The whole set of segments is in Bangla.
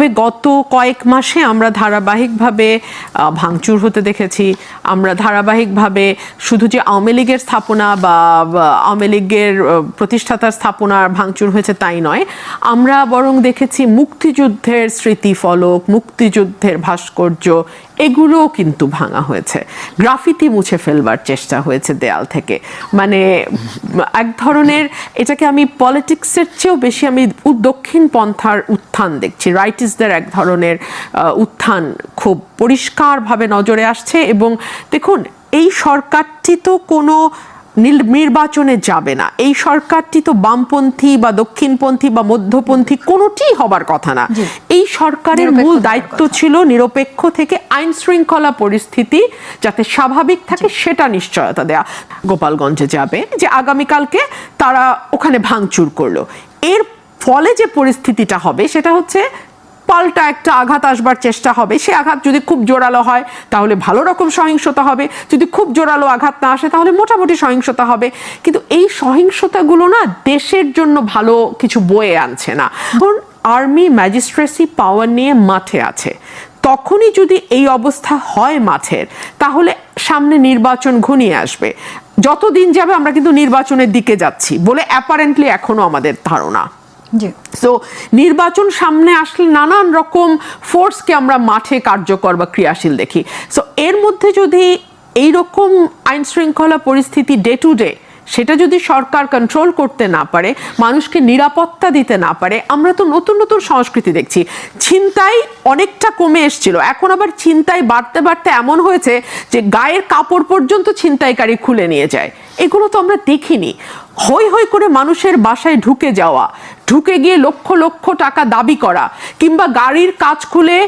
তবে গত কয়েক মাসে আমরা ধারাবাহিকভাবে ভাঙচুর হতে দেখেছি। আমরা ধারাবাহিকভাবে শুধু যে আওয়ামী লীগের স্থাপনা বা বা আওয়ামী লীগের প্রতিষ্ঠাতার স্থাপনা ভাঙচুর হয়েছে তাই নয়। আমরা বরং দেখেছি মুক্তিযুদ্ধের স্মৃতিফলক মুক্তিযুদ্ধের ভাস্কর্য এগুলোও কিন্তু ভাঙা হয়েছে। গ্রাফিতি মুছে ফেলবার চেষ্টা হয়েছে দেয়াল থেকে। মানে এক ধরনের এটাকে আমি পলিটিক্সের চেয়েও বেশি আমি দক্ষিণ পন্থার উত্থান দেখছি। রাইটিসদের এক ধরনের উত্থান খুব পরিষ্কারভাবে নজরে আসছে এবং দেখুন, এই সরকারটি তো কোনো নির্বাচনে যাবে না। এই সরকারটি তো বামপন্থী বা দক্ষিণপন্থী বা মধ্যপন্থী কোনোটি হবার কথা না। এই সরকারের মূল দায়িত্ব ছিল নিরপেক্ষ থেকে আইন শৃঙ্খলা পরিস্থিতি যাতে স্বাভাবিক থাকে সেটা নিশ্চয়তা দেয়া। গোপালগঞ্জে যাবে যে আগামীকালকে তারা ওখানে ভাঙচুর করল। এর ফলে যে পরিস্থিতিটা হবে সেটা হচ্ছে পাল্টা একটা আঘাত আসবার চেষ্টা হবে। সে আঘাত যদি খুব জোরালো হয়, তাহলে ভালো রকম সহিংসতা হবে। যদি খুব জোরালো আঘাত না আসে, তাহলে মোটামুটি সহিংসতা হবে। কিন্তু এই সহিংসতাগুলো না দেশের জন্য ভালো কিছু বয়ে আনছে না। ধরুন আর্মি ম্যাজিস্ট্রেসি পাওয়ার নিয়ে মাঠে আছে, তখনই যদি এই অবস্থা হয় মাঠের, তাহলে সামনে নির্বাচন ঘনিয়ে আসবে। যত দিন যাবে আমরা কিন্তু নির্বাচনের দিকে যাচ্ছি বলে অ্যাপারেন্টলি এখনও আমাদের ধারণা। সো নির্বাচন সামনে আসলে নানান রকম ফোর্সকে আমরা মাঠে কার্যকর বা ক্রিয়াশীল দেখি। সো এর মধ্যে যদি এই রকম আইন শৃঙ্খলা পরিস্থিতি ডে টু ডে সেটা যদি সরকার কন্ট্রোল করতে না পারে, মানুষকে নিরাপত্তা দিতে না পারে, আমরা তো নতুন নতুন সংস্কৃতি দেখছি। ছিনতাই অনেকটা কমে এসছিল। এখন আবার ছিনতাই বাড়তে বাড়তে এমন হয়েছে যে গায়ের কাপড় পর্যন্ত ছিনতাইকারী খুলে নিয়ে যায়। এগুলো তো আমরা দেখিনি। হই হই করে মানুষের বাসায় ঢুকে যাওয়া ঢুকে গিয়ে লক্ষ লক্ষ টাকা দাবি করা কিংবা গাড়ির কাজ খুলে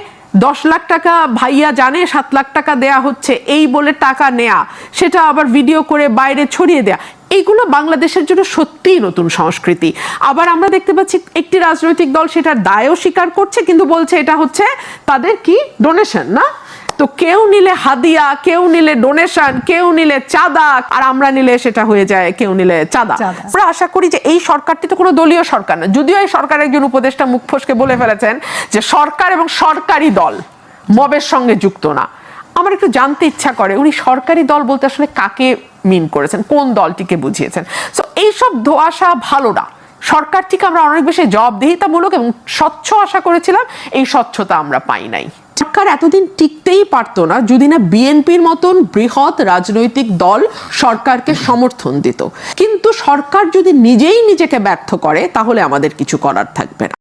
দশ লাখ টাকা ভাইয়া জানে, সাত লাখ টাকা দেয়া হচ্ছে, এই বলে টাকা নেয়া, সেটা আবার ভিডিও করে বাইরে ছড়িয়ে দেয়া, এইগুলো বাংলাদেশের জন্য সত্যিই নতুন সংস্কৃতি। আবার আমরা দেখতে পাচ্ছি একটি রাজনৈতিক দল সেটার দায়ও স্বীকার করছে, কিন্তু বলছে এটা হচ্ছে তাদের কি? ডোনেশন না? তো কেউ নিলে হাদিয়া কেউ নিলে ডোনেশন কেউ নিলে চাঁদা আর আমরা নিলে সেটা হয়ে যায় কেউ নিলে চাঁদা। আমরা আশা করি যে এই সরকারটি তো কোনো দলীয় সরকার না। যদিও এই সরকারের একজন উপদেষ্টা মুখ ফসকে বলে ফেলেছেন যে সরকার এবং সরকারি দল মবের সঙ্গে যুক্ত না। আমার একটু জানতে ইচ্ছা করে উনি সরকারি দল বলতে আসলে কাকে মিন করেছেন? কোন দলটিকে বুঝিয়েছেন? সো এইসব ধোয়াশা ভালো না। সরকারটিকে আমরা অনেক বেশি জবাবদিহিতামূলক এবং স্বচ্ছ আশা করেছিলাম এই স্বচ্ছতা আমরা পাই নাই। সরকার এতদিন টিকতেই পারত না, যদি না বিএনপির মতন বৃহৎ রাজনৈতিক দল সরকারকে সমর্থন দিত। কিন্তু সরকার যদি নিজেই নিজেকে ব্যর্থ করে, তাহলে আমাদের কিছু করার থাকবে না।